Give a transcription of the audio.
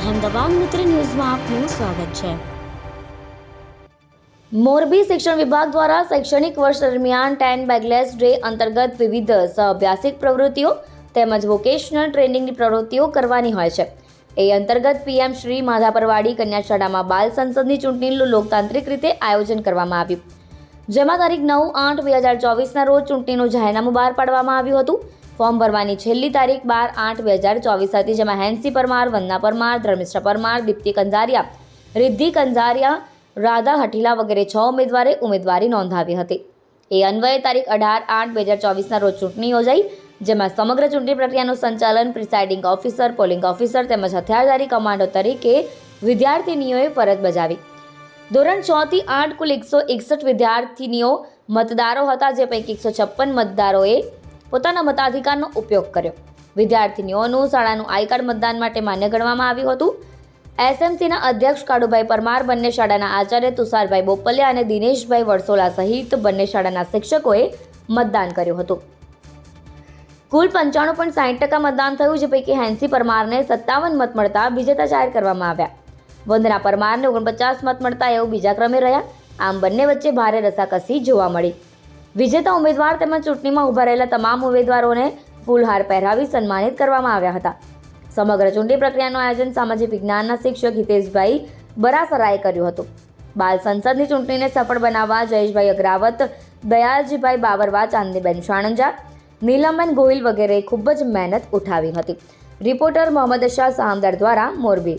અહેમદાબાદ મિત્ર ન્યૂઝમાં આપનું સ્વાગત છે. મોરબી શિક્ષણ વિભાગ દ્વારા શૈક્ષણિક વર્ષ દરમિયાન ટેન બેગલેસ ડે અંતર્ગત વિવિધ સહઅભ્યાસિક પ્રવૃત્તિઓ તેમજ વોકેશનલ ટ્રેનિંગની પ્રવૃત્તિઓ કરવાની હોય છે. એ અંતર્ગત પીએમ શ્રી માધાપરવાડી કન્યા શાળામાં બાલ સંસદની ચૂંટણીનું લોકતાંત્રિક રીતે આયોજન કરવામાં આવ્યું. જેમાં તારીખ નવ આઠ બે હજાર ચોવીસના રોજ ચૂંટણીનું જાહેરનામું બહાર પાડવામાં આવ્યું હતું. ફોર્મ ભરવાની છેલ્લી તારીખ બાર આઠ બે હજાર ચોવીસ હતી, જેમાં હેન્સી પરમાર, વંદના પરમાર, ધર્મિષ્ઠ પરમાર, દીપ્તિ કંજારિયા, રિદ્ધિ કંજારિયા, રાધા હઠીલા વગેરે છ ઉમેદવારે ઉમેદવારી નોંધાવી હતી. એ અન્વયે તારીખ અઢાર આઠ બે હજાર ચોવીસના રોજ ચૂંટણી યોજાઈ, જેમાં સમગ્ર ચૂંટણી પ્રક્રિયાનું સંચાલન, પ્રિસાઇડિંગ ઓફિસર, પોલિંગ ઓફિસર તેમજ હથિયારધારી કમાન્ડો તરીકે વિદ્યાર્થિનીઓએ ફરજ બજાવી. ધોરણ છ થી આઠ કુલ એકસો એકસઠ વિદ્યાર્થીનીઓ મતદારો હતા, જે પૈકી એકસો છપ્પન મતદારોએ પોતાના મતાધિકારનો ઉપયોગ કર્યો. વિદ્યાર્થીનીઓનું શાળાનું આઈ કાર્ડ મતદાન માટે માન્ય ગણવામાં આવ્યું હતું. એસએમસીના અધ્યક્ષ કાળુભાઈ પરમાર, બંને શાળાના આચાર્ય તુષારભાઈ બોપલિયા અને દિનેશભાઈ વડસોલા સહિત બંને શાળાના શિક્ષકોએ મતદાન કર્યું હતું. કુલ પંચાણું પોઈન્ટ સાઠ ટકા મતદાન થયું, જે પૈકી હેન્સી પરમારને સત્તાવન મત મળતા વિજેતા જાહેર કરવામાં આવ્યા. વંદના પરમારને ઓગણપચાસ મત મળતા એવું બીજા ક્રમે રહ્યા. આમ બંને વચ્ચે ભારે રસાકસી જોવા મળી. વિજેતા ઉમેદવાર તેમજ ચૂંટણીમાં ઊભા રહેલા તમામ ઉમેદવારોને ફૂલહાર પહેરાવી સન્માનિત કરવામાં આવ્યા હતા. સમગ્ર ચૂંટણી પ્રક્રિયાનું આયોજન સામાજિક વિજ્ઞાનના શિક્ષક હિતેશભાઈ બરાસરાએ કર્યું હતું. બાલ સંસદની ચૂંટણીને સફળ બનાવવા જયેશભાઈ અગ્રાવત, દયાલજીભાઈ બાબરવા ચાંદનીબેન શાણંજા, નીલમબેન ગોહિલ વગેરે ખૂબ જ મહેનત ઉઠાવી હતી. રિપોર્ટર મોહમ્મદ શાહ સામદાર દ્વારા મોરબી.